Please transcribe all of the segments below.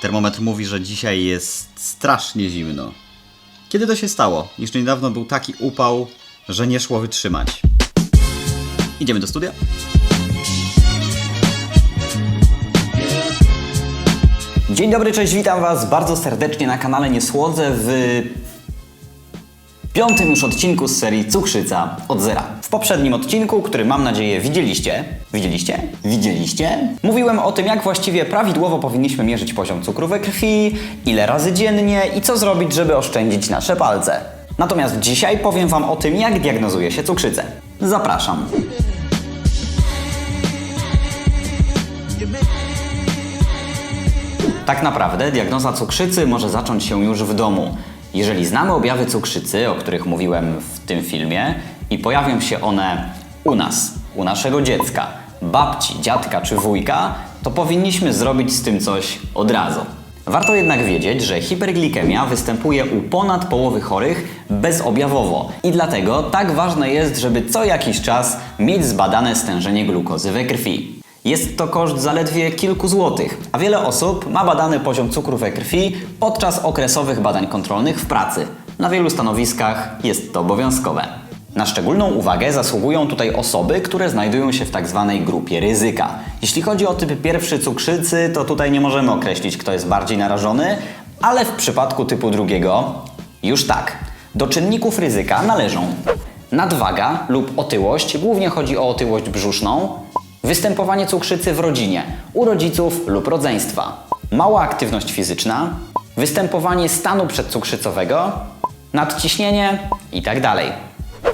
Termometr mówi, że dzisiaj jest strasznie zimno. Kiedy to się stało? Jeszcze niedawno był taki upał, że nie szło wytrzymać. Idziemy do studia? Dzień dobry, cześć, witam Was bardzo serdecznie na kanale Niesłodze w piątym już odcinku z serii Cukrzyca od zera. W poprzednim odcinku, który mam nadzieję widzieliście, widzieliście? Widzieliście? Mówiłem o tym, jak właściwie prawidłowo powinniśmy mierzyć poziom cukru we krwi, ile razy dziennie i co zrobić, żeby oszczędzić nasze palce. Natomiast dzisiaj powiem Wam o tym, jak diagnozuje się cukrzycę. Zapraszam. Tak naprawdę diagnoza cukrzycy może zacząć się już w domu. Jeżeli znamy objawy cukrzycy, o których mówiłem w tym filmie, i pojawią się one u nas, u naszego dziecka, babci, dziadka czy wujka, to powinniśmy zrobić z tym coś od razu. Warto jednak wiedzieć, że hiperglikemia występuje u ponad połowy chorych bezobjawowo i dlatego tak ważne jest, żeby co jakiś czas mieć zbadane stężenie glukozy we krwi. Jest to koszt zaledwie kilku złotych, a wiele osób ma badany poziom cukru we krwi podczas okresowych badań kontrolnych w pracy. Na wielu stanowiskach jest to obowiązkowe. Na szczególną uwagę zasługują tutaj osoby, które znajdują się w tak zwanej grupie ryzyka. Jeśli chodzi o typ pierwszy cukrzycy, to tutaj nie możemy określić, kto jest bardziej narażony, ale w przypadku typu drugiego już tak. Do czynników ryzyka należą nadwaga lub otyłość, głównie chodzi o otyłość brzuszną, Występowanie cukrzycy w rodzinie, u rodziców lub rodzeństwa. Mała aktywność fizyczna, występowanie stanu przedcukrzycowego, nadciśnienie itd.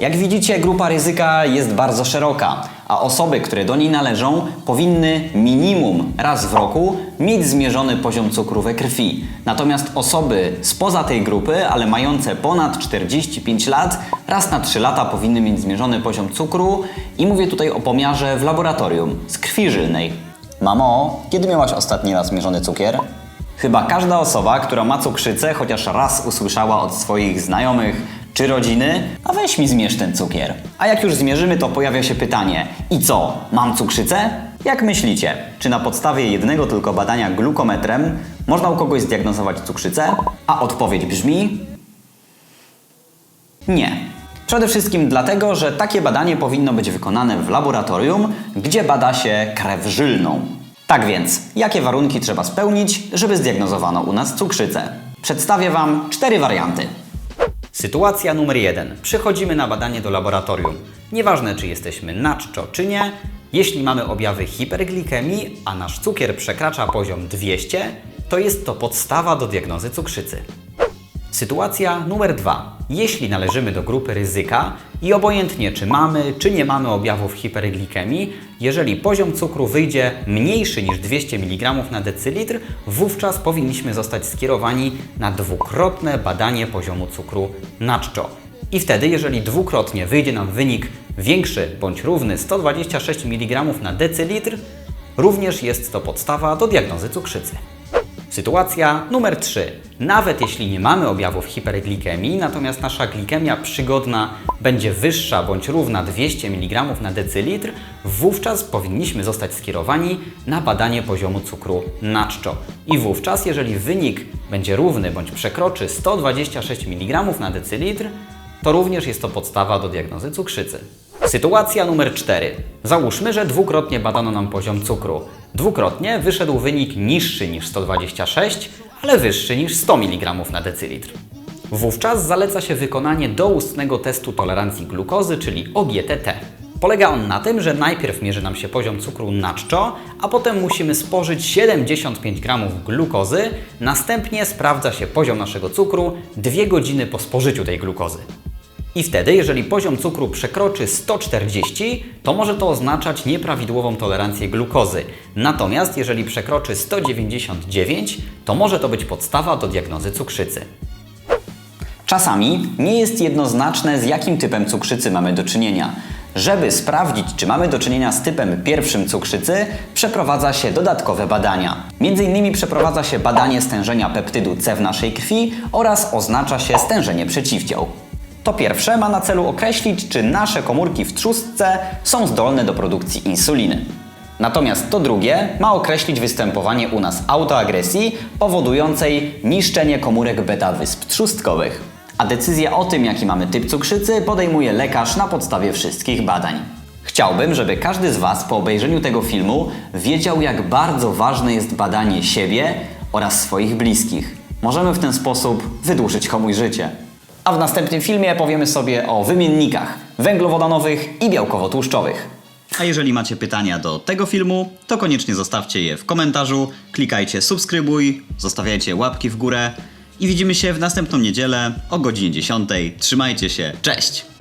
Jak widzicie, grupa ryzyka jest bardzo szeroka, a osoby, które do niej należą, powinny minimum raz w roku mieć zmierzony poziom cukru we krwi. Natomiast osoby spoza tej grupy, ale mające ponad 45 lat, raz na 3 lata powinny mieć zmierzony poziom cukru i mówię tutaj o pomiarze w laboratorium z krwi żylnej. Mamo, kiedy miałaś ostatni raz zmierzony cukier? Chyba każda osoba, która ma cukrzycę, chociaż raz usłyszała od swoich znajomych czy rodziny, a weź mi zmierz ten cukier. A jak już zmierzymy, to pojawia się pytanie: i co, mam cukrzycę? Jak myślicie, czy na podstawie jednego tylko badania glukometrem można u kogoś zdiagnozować cukrzycę? A odpowiedź brzmi: nie. Przede wszystkim dlatego, że takie badanie powinno być wykonane w laboratorium, gdzie bada się krew żylną. Tak więc, jakie warunki trzeba spełnić, żeby zdiagnozowano u nas cukrzycę? Przedstawię Wam cztery warianty. Sytuacja numer jeden. Przychodzimy na badanie do laboratorium. Nieważne, czy jesteśmy na czczo, czy nie, jeśli mamy objawy hiperglikemii, a nasz cukier przekracza poziom 200, to jest to podstawa do diagnozy cukrzycy. Sytuacja numer dwa. Jeśli należymy do grupy ryzyka i obojętnie czy mamy, czy nie mamy objawów hiperglikemii, jeżeli poziom cukru wyjdzie mniejszy niż 200 mg na decylitr, wówczas powinniśmy zostać skierowani na dwukrotne badanie poziomu cukru na czczo. I wtedy, jeżeli dwukrotnie wyjdzie nam wynik większy bądź równy 126 mg na decylitr, również jest to podstawa do diagnozy cukrzycy. Sytuacja numer 3. Nawet jeśli nie mamy objawów hiperglikemii, natomiast nasza glikemia przygodna będzie wyższa bądź równa 200 mg na decylitr, wówczas powinniśmy zostać skierowani na badanie poziomu cukru na czczo. I wówczas, jeżeli wynik będzie równy bądź przekroczy 126 mg na decylitr, to również jest to podstawa do diagnozy cukrzycy. Sytuacja numer 4. Załóżmy, że dwukrotnie badano nam poziom cukru. Dwukrotnie wyszedł wynik niższy niż 126, ale wyższy niż 100 mg na decylitr. Wówczas zaleca się wykonanie doustnego testu tolerancji glukozy, czyli OGTT. Polega on na tym, że najpierw mierzy nam się poziom cukru na czczo, a potem musimy spożyć 75 g glukozy, następnie sprawdza się poziom naszego cukru 2 godziny po spożyciu tej glukozy. I wtedy, jeżeli poziom cukru przekroczy 140, to może to oznaczać nieprawidłową tolerancję glukozy. Natomiast jeżeli przekroczy 199, to może to być podstawa do diagnozy cukrzycy. Czasami nie jest jednoznaczne, z jakim typem cukrzycy mamy do czynienia. Żeby sprawdzić, czy mamy do czynienia z typem pierwszym cukrzycy, przeprowadza się dodatkowe badania. Między innymi przeprowadza się badanie stężenia peptydu C w naszej krwi oraz oznacza się stężenie przeciwciał. To pierwsze ma na celu określić, czy nasze komórki w trzustce są zdolne do produkcji insuliny. Natomiast to drugie ma określić występowanie u nas autoagresji powodującej niszczenie komórek beta wysp trzustkowych. A decyzja o tym, jaki mamy typ cukrzycy, podejmuje lekarz na podstawie wszystkich badań. Chciałbym, żeby każdy z Was po obejrzeniu tego filmu wiedział, jak bardzo ważne jest badanie siebie oraz swoich bliskich. Możemy w ten sposób wydłużyć komuś życie. A w następnym filmie powiemy sobie o wymiennikach węglowodanowych i białkowo-tłuszczowych. A jeżeli macie pytania do tego filmu, to koniecznie zostawcie je w komentarzu, klikajcie subskrybuj, zostawiajcie łapki w górę i widzimy się w następną niedzielę o godzinie 10. Trzymajcie się, cześć!